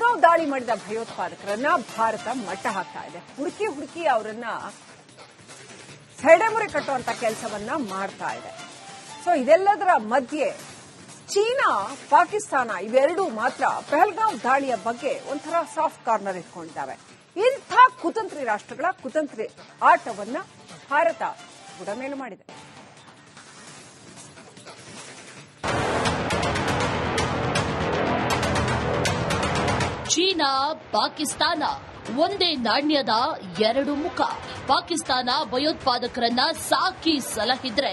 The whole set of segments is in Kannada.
ಬೆಳಗಾವ್ ದಾಳಿ ಮಾಡಿದ ಭಯೋತ್ಪಾದಕರನ್ನ ಭಾರತ ಮಟ್ಟ ಹಾಕ್ತಾ ಇದೆ. ಹುಡುಕಿ ಹುಡುಕಿ ಅವರನ್ನ ಸೆಡೆಮುರಿ ಕಟ್ಟುವಂತ ಕೆಲಸವನ್ನ ಮಾಡ್ತಾ ಇದೆ. ಸೊ ಇದೆಲ್ಲದರ ಮಧ್ಯೆ ಚೀನಾ, ಪಾಕಿಸ್ತಾನ ಇವೆರಡೂ ಮಾತ್ರ ಪೆಹಲ್ಗಾಂವ್ ದಾಳಿಯ ಬಗ್ಗೆ ಒಂಥರ ಸಾಫ್ಟ್ ಕಾರ್ನರ್ ಇಟ್ಕೊಂಡಿದ್ದಾವೆ. ಇಂಥ ಕುತಂತ್ರಿ ರಾಷ್ಟ್ರಗಳ ಕುತಂತ್ರಿ ಆಟವನ್ನ ಭಾರತ ಬುಡಮೇಲು ಮಾಡಿದೆ. ಚೀನಾ, ಪಾಕಿಸ್ತಾನ ಒಂದೇ ನಾಣ್ಯದ ಎರಡು ಮುಖ. ಪಾಕಿಸ್ತಾನ ಭಯೋತ್ಪಾದಕರನ್ನ ಸಾಕಿ ಸಲಹಿದ್ರೆ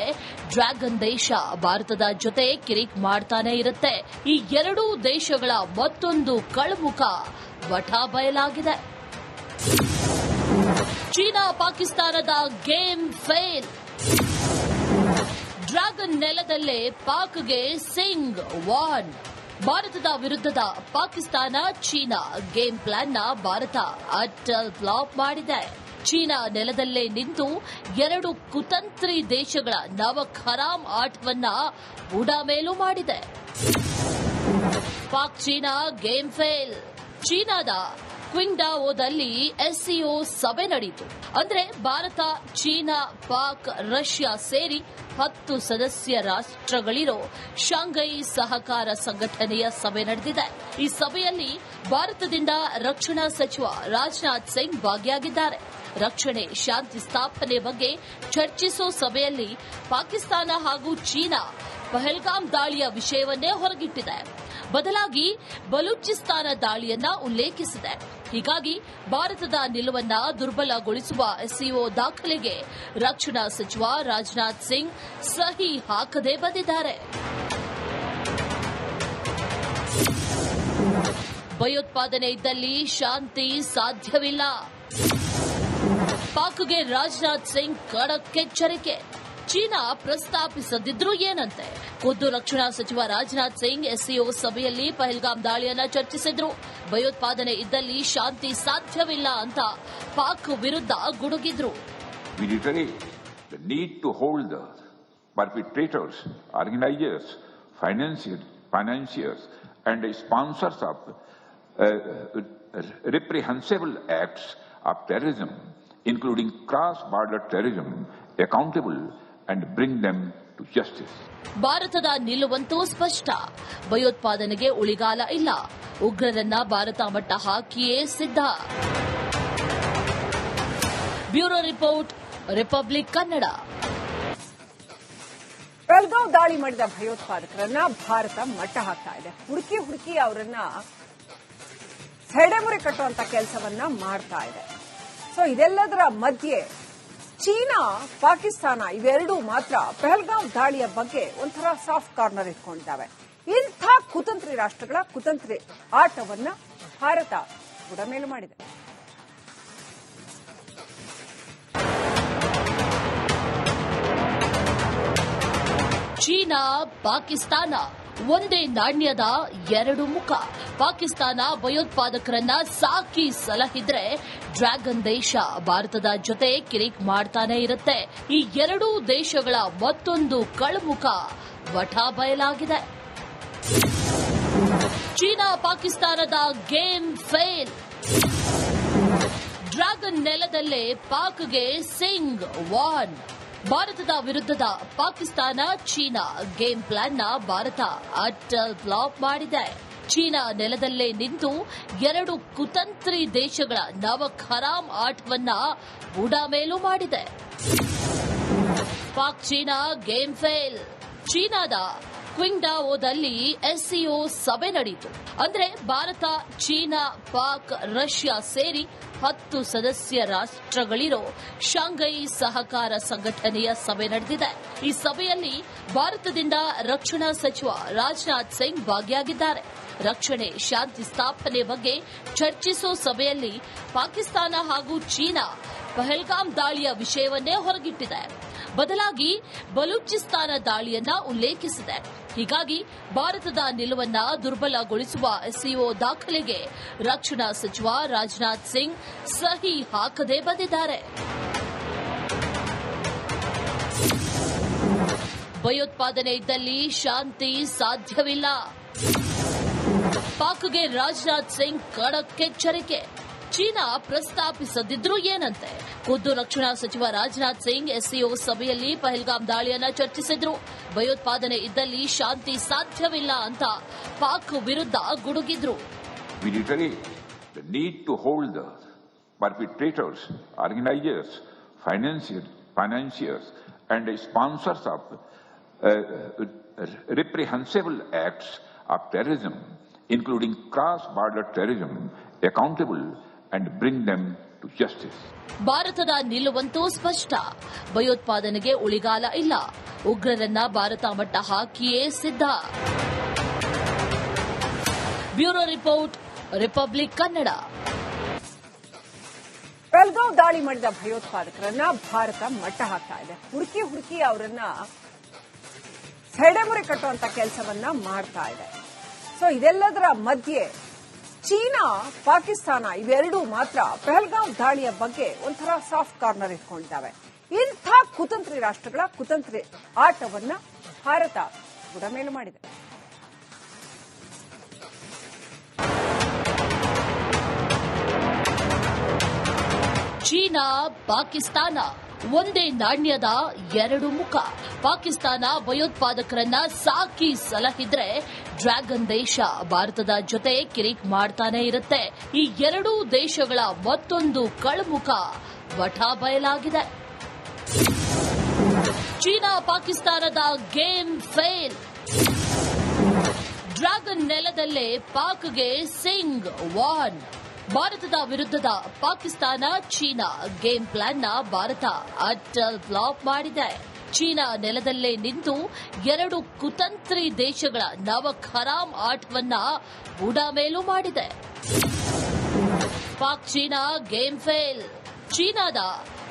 ಡ್ರ್ಯಾಗನ್ ದೇಶ ಭಾರತದ ಜೊತೆ ಕಿರಿಕ್ ಮಾಡ್ತಾನೆ ಇರುತ್ತೆ. ಈ ಎರಡೂ ದೇಶಗಳ ಮತ್ತೊಂದು ಕಳ್ಮುಖ ವಠ ಬಯಲಾಗಿದೆ ಚೀನಾ, ಪಾಕಿಸ್ತಾನದ ಗೇಮ್ ಫೇಲ್. ಡ್ರ್ಯಾಗನ್ ನೆಲದಲ್ಲೇ ಪಾಕ್ಗೆ ಸಿಂಗ್ ವಾನ್ ಭಾರತದ ವಿರುದ್ಧದ ಪಾಕಿಸ್ತಾನ, ಚೀನಾ ಗೇಮ್ ಪ್ಲಾನ್ನ ಭಾರತ ಅಟಲ್ ಫ್ಲಾಪ್ ಮಾಡಿದೆ. ಚೀನಾ ನೆಲದಲ್ಲೇ ನಿಂತು ಎರಡು ಕುತಂತ್ರಿ ದೇಶಗಳ ನವಖರಾಮ್ ಆಟವನ್ನ ಬುಡಮೇಲು ಮಾಡಿದೆ. Pak, China game fail. ಚೀನಾದ ಕ್ವಿಂಗ್ಡಾವೋದಲ್ಲಿ ಎಸ್ಸಿಒ ಸಭೆ ನಡೆಯಿತು. ಅಂದ್ರೆ ಭಾರತ, ಚೀನಾ, ಪಾಕ್, ರಷ್ಯಾ ಸೇರಿ ಹತ್ತು ಸದಸ್ಯ ರಾಷ್ಟ್ರಗಳಿರೋ ಶಾಂಘೈ ಸಹಕಾರ ಸಂಘಟನೆಯ ಸಭೆ ನಡೆದಿದೆ. ಈ ಸಭೆಯಲ್ಲಿ ಭಾರತದಿಂದ ರಕ್ಷಣಾ ಸಚಿವ ರಾಜನಾಥ್ ಸಿಂಗ್ ಭಾಗಿಯಾಗಿದ್ದಾರೆ. ರಕ್ಷಣೆ, ಶಾಂತಿ ಸ್ಥಾಪನೆ ಬಗ್ಗೆ ಚರ್ಚಿಸೋ ಸಭೆಯಲ್ಲಿ ಪಾಕಿಸ್ತಾನ ಹಾಗೂ ಚೀನಾ ಪಹಲ್ಗಾಮ್ ದಾಳಿಯ ವಿಷಯವನ್ನೇ ಹೊರಗಿಟ್ಟಿದೆ. ಬದಲಾಗಿ ಬಲೂಚಿಸ್ತಾನ ದಾಳಿಯನ್ನ ಉಲ್ಲೇಖಿಸಿದೆ. ಹೀಗಾಗಿ ಭಾರತದ ನಿಲುವನ್ನ ದುರ್ಬಲಗೊಳಿಸುವ ಎಸ್ಸಿಒ ದಾಖಲೆಗೆ ರಕ್ಷಣಾ ಸಚಿವ ರಾಜನಾಥ್ ಸಿಂಗ್ ಸಹಿ ಹಾಕದೆ ಬಂದಿದ್ದಾರೆ. ಭಯೋತ್ಪಾದನೆ ಇದ್ದಲ್ಲಿ ಶಾಂತಿ ಸಾಧ್ಯವಿಲ್ಲ. ಪಾಕ್ಗೆ ರಾಜನಾಥ್ ಸಿಂಗ್ ಖಡಕ್ ಎಚ್ಚರಿಕೆ. ಚೀನಾ ಪ್ರಸ್ತಾಪಿಸದಿದ್ರೂ ಏನಂತೆ ಖುದ್ದು ರಕ್ಷಣಾ ಸಚಿವ ರಾಜನಾಥ್ ಸಿಂಗ್ ಎಸ್ಸಿಒ ಸಭೆಯಲ್ಲಿ ಪಹಲ್ಗಾಮ್ ದಾಳಿಯನ್ನ ಚರ್ಚಿಸಿದ್ರು ಭಯೋತ್ಪಾದನೆ ಇದ್ದಲ್ಲಿ ಶಾಂತಿ ಸಾಧ್ಯವಿಲ್ಲ ಅಂತ ಪಾಕ್ ವಿರುದ್ಧ ಗುಡುಗಿದ್ರು We reiterate the need to hold the perpetrators, organizers, financiers, financiers and sponsors of uh, reprehensible acts of terrorism, including cross-border terrorism, accountable and bring them to justice. ಭಾರತದ ನಿಲುವಂತೂ ಸ್ಪಷ್ಟ. ಭಯೋತ್ಪಾದನೆಗೆ ಉಳಿಗಾಲ ಇಲ್ಲ. ಉಗ್ರರನ್ನ ಭಾರತ ಮಟ್ಟ ಹಾಕಿಯೇ ಸಿದ್ಧ. Bureau report Republic Kannada. Belgaum ದಾಳಿ ಮಾಡಿದ ಭಯೋತ್ಪಾದಕರನ್ನ ಭಾರತ ಮಟ್ಟ ಹಾಕ್ತಾ ಇದೆ. ಹುಡುಕಿ ಹುಡುಕಿ ಅವರನ್ನ ಹೆಡೆಮುರಿ ಕಟ್ಟುವಂತ ಕೆಲಸವನ್ನ ಮಾಡ್ತಾ ಇದೆ. ಸೊ ಇದೆಲ್ಲದರ ಮಧ್ಯೆ ಚೀನಾ, ಪಾಕಿಸ್ತಾನ ಇವೆರಡೂ ಮಾತ್ರ ಪಹಲ್ಗಾಂವ್ ದಾಳಿಯ ಬಗ್ಗೆ ಒಂಥರ ಸಾಫ್ಟ್ ಕಾರ್ನರ್ ಇಟ್ಕೊಂಡಿದ್ದಾವೆ. ಇಂಥ ಕುತಂತ್ರಿ ರಾಷ್ಟ್ರಗಳ ಕುತಂತ್ರಿ ಆಟವನ್ನ ಭಾರತ ಬುಡಮೇಲು ಮಾಡಿದೆ. ಚೀನಾ, ಪಾಕಿಸ್ತಾನ ಒಂದೇ ನಾಣ್ಯದ ಎರಡು ಮುಖ. ಪಾಕಿಸ್ತಾನ ಭಯೋತ್ಪಾದಕರನ್ನ ಸಾಕಿ ಸಲಹಿದ್ರೆ ಡ್ರ್ಯಾಗನ್ ದೇಶ ಭಾರತದ ಜೊತೆ ಕಿರಿಕ್ ಮಾಡ್ತಾನೆ ಇರುತ್ತೆ. ಈ ಎರಡೂ ದೇಶಗಳ ಮತ್ತೊಂದು ಕಳ್ಮುಖ ವಠ ಬಯಲಾಗಿದೆ. ಚೀನಾ ಪಾಕಿಸ್ತಾನದ ಗೇಮ್ ಫೇಲ್. ಡ್ರ್ಯಾಗನ್ ನೆಲದಲ್ಲೇ ಪಾಕ್ಗೆ ಸಿಂಗ್ ವಾನ್. ಭಾರತದ ವಿರುದ್ಧದ ಪಾಕಿಸ್ತಾನ, ಚೀನಾ ಗೇಮ್ ಪ್ಲಾನ್ನ ಭಾರತ ಅಟಲ್ ಫ್ಲಾಪ್ ಮಾಡಿದೆ. ಚೀನಾ ನೆಲದಲ್ಲೇ ನಿಂತು ಎರಡು ಕುತಂತ್ರಿ ದೇಶಗಳ ನವ ಖರಾಮ್ ಆಟವನ್ನ ಬುಡಮೇಲು ಮಾಡಿದೆ. Pak, China game fail. ಚೀನಾದ ಕ್ವಿಂಗ್ಡಾವೋದಲ್ಲಿ ಎಸ್ಸಿಒ ಸಭೆ ನಡೆಯಿತು. ಅಂದ್ರೆ ಭಾರತ, ಚೀನಾ, ಪಾಕ್, ರಷ್ಯಾ ಸೇರಿ ಹತ್ತು ಸದಸ್ಯ ರಾಷ್ಟ್ರಗಳಿರೋ ಶಾಂಘೈ ಸಹಕಾರ ಸಂಘಟನೆಯ ಸಭೆ ನಡೆದಿದೆ. ಈ ಸಭೆಯಲ್ಲಿ ಭಾರತದಿಂದ ರಕ್ಷಣಾ ಸಚಿವ ರಾಜನಾಥ್ ಸಿಂಗ್ ಭಾಗಿಯಾಗಿದ್ದಾರೆ. ರಕ್ಷಣೆ, ಶಾಂತಿ ಸ್ಥಾಪನೆ ಬಗ್ಗೆ ಚರ್ಚಿಸೋ ಸಭೆಯಲ್ಲಿ ಪಾಕಿಸ್ತಾನ ಹಾಗೂ ಚೀನಾ ಪಹಲ್ಗಾಮ್ ದಾಳಿಯ ವಿಷಯವನ್ನೇ ಹೊರಗಿಟ್ಟಿದೆ. ಬದಲಾಗಿ ಬಲೂಚಿಸ್ತಾನ ದಾಳಿಯನ್ನ ಉಲ್ಲೇಖಿಸಿದೆ. ಹೀಗಾಗಿ ಭಾರತದ ನಿಲುವನ್ನ ದುರ್ಬಲಗೊಳಿಸುವ ಎಸ್ಸಿಒ ದಾಖಲೆಗೆ ರಕ್ಷಣಾ ಸಚಿವ ರಾಜನಾಥ್ ಸಿಂಗ್ ಸಹಿ ಹಾಕದೆ ಬಂದಿದ್ದಾರೆ. ಭಯೋತ್ಪಾದನೆ ಇದ್ದಲ್ಲಿ ಶಾಂತಿ ಸಾಧ್ಯವಿಲ್ಲ. ಪಾಕ್ಗೆ ರಾಜನಾಥ್ ಸಿಂಗ್ ಖಡಕ್ ಎಚ್ಚರಿಕೆ. ಚೀನಾ ಪ್ರಸ್ತಾಪಿಸದಿದ್ರೂ ಏನಂತೆ ಖುದ್ದು ರಕ್ಷಣಾ ಸಚಿವ ರಾಜನಾಥ್ ಸಿಂಗ್ ಎಸ್ಸಿಒ ಸಭೆಯಲ್ಲಿ ಪಹಲ್ಗಾಮ್ ದಾಳಿಯನ್ನ ಚರ್ಚಿಸಿದ್ರು ಭಯೋತ್ಪಾದನೆ ಇದ್ದಲ್ಲಿ ಶಾಂತಿ ಸಾಧ್ಯವಿಲ್ಲ ಅಂತ ಪಾಕ್ ವಿರುದ್ಧ ಗುಡುಗಿದ್ರು We reiterate the need to hold the perpetrators, organizers, financiers, financiers and sponsors of uh, reprehensible acts of terrorism, including cross-border terrorism, accountable and bring them to justice. ಭಾರತದ ನಿಲುವಂತೂ ಸ್ಪಷ್ಟ. ಭಯೋತ್ಪಾದನೆಗೆ ಉಳಿಗಾಲ ಇಲ್ಲ. ಉಗ್ರರನ್ನ ಭಾರತ ಮಟ್ಟ ಹಾಕಿಯೇ ಸಿದ್ಧ. Bureau report Republic Kannada. Belgaum ದಾಳಿ ಮಾಡಿದ ಭಯೋತ್ಪಾದಕರನ್ನ ಭಾರತ ಮಟ್ಟ ಹಾಕ್ತಾ ಇದೆ. ಹುಡುಕಿ ಹುಡುಕಿ ಅವರನ್ನ ಸೆಡೆಮುರೆ ಕಟ್ಟುವಂತ ಕೆಲಸವನ್ನ ಮಾಡ್ತಾ ಇದೆ. ಸೊ ಇದೆಲ್ಲದರ ಮಧ್ಯೆ ಚೀನಾ, ಪಾಕಿಸ್ತಾನ ಇವೆರಡೂ ಮಾತ್ರ ಪೆಹಲ್ಗಾಮ್ ದಾಳಿಯ ಬಗ್ಗೆ ಒಂಥರ ಸಾಫ್ಟ್ ಕಾರ್ನರ್ ಇಟ್ಕೊಂಡಿದ್ದಾವೆ. ಇಂಥ ಕುತಂತ್ರಿ ರಾಷ್ಟ್ರಗಳ ಕುತಂತ್ರಿ ಆಟವನ್ನ ಭಾರತ ಬುಡಮೇಲು ಮಾಡಿದೆ. ಚೀನಾ, ಪಾಕಿಸ್ತಾನ ಒಂದೇ ನಾಣ್ಯದ ಎರಡು ಮುಖ. ಪಾಕಿಸ್ತಾನ ಭಯೋತ್ಪಾದಕರನ್ನ ಸಾಕಿ ಸಲಹಿದ್ರೆ ಡ್ರ್ಯಾಗನ್ ದೇಶ ಭಾರತದ ಜೊತೆ ಕಿರಿಕ್ ಮಾಡ್ತಾನೆ ಇರುತ್ತೆ. ಈ ಎರಡೂ ದೇಶಗಳ ಮತ್ತೊಂದು ಕಳ್ಮುಖ ವಠ ಬಯಲಾಗಿದೆ. ಚೀನಾ, ಪಾಕಿಸ್ತಾನದ ಗೇಮ್ ಫೇಲ್. ಡ್ರ್ಯಾಗನ್ ನೆಲದಲ್ಲೇ ಪಾಕ್ಗೆ ಸಿಂಗ್ ವಾನ್ ಭಾರತದ ವಿರುದ್ಧದ ಪಾಕಿಸ್ತಾನ, ಚೀನಾ ಗೇಮ್ ಪ್ಲಾನ್ನ ಭಾರತ ಅಟಲ್ ಫ್ಲಾಪ್ ಮಾಡಿದೆ. ಚೀನಾ ನೆಲದಲ್ಲೇ ನಿಂತು ಎರಡು ಕುತಂತ್ರಿ ದೇಶಗಳ ನವ ಖರಾಮ್ ಆಟವನ್ನ ಬುಡಮೇಲು ಮಾಡಿದೆ. Pak, China game fail. ಚೀನಾದ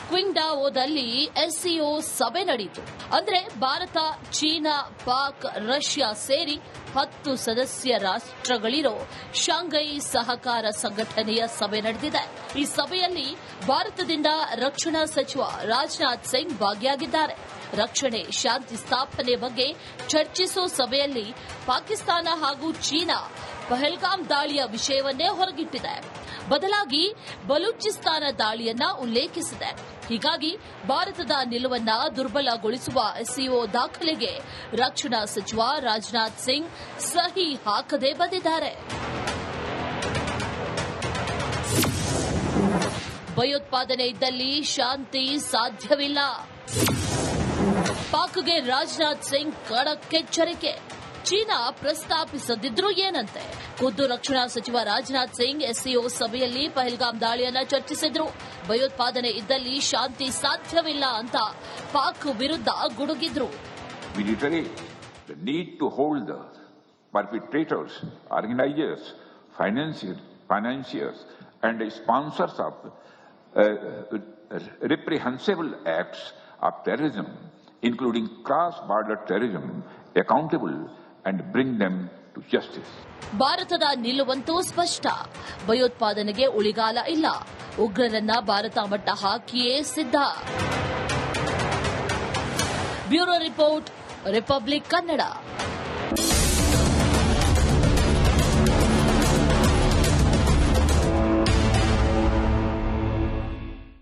ಕ್ವಿಂಗ್ಡಾವೋದಲ್ಲಿ ಎಸ್ಸಿಒ ಸಭೆ ನಡೆಯಿತು. ಅಂದರೆ ಭಾರತ, ಚೀನಾ, ಪಾಕ್, ರಷ್ಯಾ ಸೇರಿ ಹತ್ತು ಸದಸ್ಯ ರಾಷ್ಟ್ರಗಳಿರೋ ಶಾಂಘೈ ಸಹಕಾರ ಸಂಘಟನೆಯ ಸಭೆ ನಡೆದಿದೆ. ಈ ಸಭೆಯಲ್ಲಿ ಭಾರತದಿಂದ ರಕ್ಷಣಾ ಸಚಿವ ರಾಜನಾಥ್ ಸಿಂಗ್ ಭಾಗಿಯಾಗಿದ್ದಾರೆ. ರಕ್ಷಣೆ, ಶಾಂತಿ ಸ್ಥಾಪನೆ ಬಗ್ಗೆ ಚರ್ಚಿಸೋ ಸಭೆಯಲ್ಲಿ ಪಾಕಿಸ್ತಾನ ಹಾಗೂ ಚೀನಾ ಪಹಲ್ಗಾಮ್ ದಾಳಿಯ ವಿಷಯವನ್ನೇ ಹೊರಗಿಟ್ಟಿದೆ. ಬದಲಾಗಿ ಬಲೂಚಿಸ್ತಾನ ದಾಳಿಯನ್ನ ಉಲ್ಲೇಖಿಸಿದೆ. ಹೀಗಾಗಿ ಭಾರತದ ನಿಲುವನ್ನ ದುರ್ಬಲಗೊಳಿಸುವ ಎಸ್ಸಿಒ ದಾಖಲೆಗೆ ರಕ್ಷಣಾ ಸಚಿವ ರಾಜನಾಥ್ ಸಿಂಗ್ ಸಹಿ ಹಾಕದೆ ಬಂದಿದ್ದಾರೆ. ಭಯೋತ್ಪಾದನೆ ಇದ್ದಲ್ಲಿ ಶಾಂತಿ ಸಾಧ್ಯವಿಲ್ಲ. ಪಾಕ್ಗೆ ರಾಜನಾಥ್ ಸಿಂಗ್ ಖಡಕ್ ಎಚ್ಚರಿಕೆ. ಚೀನಾ ಪ್ರಸ್ತಾಪಿಸದಿದ್ರೂ ಏನಂತೆ ಖುದ್ದು ರಕ್ಷಣಾ ಸಚಿವ ರಾಜನಾಥ್ ಸಿಂಗ್ ಎಸ್ಸಿಒ ಸಭೆಯಲ್ಲಿ ಪಹಲ್ಗಾಮ್ ದಾಳಿಯನ್ನ ಚರ್ಚಿಸಿದ್ರು ಭಯೋತ್ಪಾದನೆ ಇದ್ದಲ್ಲಿ ಶಾಂತಿ ಸಾಧ್ಯವಿಲ್ಲ ಅಂತ ಪಾಕ್ ವಿರುದ್ಧ ಗುಡುಗಿದ್ರು We reiterate the need to hold the perpetrators, organizers, financiers, financiers and sponsors of uh, reprehensible acts of terrorism, including cross-border terrorism, accountable and bring them to justice. ಭಾರತದ ನಿಲುವಂತೂ ಸ್ಪಷ್ಟ. ಭಯೋತ್ಪಾದನೆಗೆ ಉಳಿಗಾಲ ಇಲ್ಲ. ಉಗ್ರರನ್ನ ಭಾರತ ಮಟ್ಟ ಹಾಕಿಯೇ ಸಿದ್ಧ. Bureau report, Republic Kannada.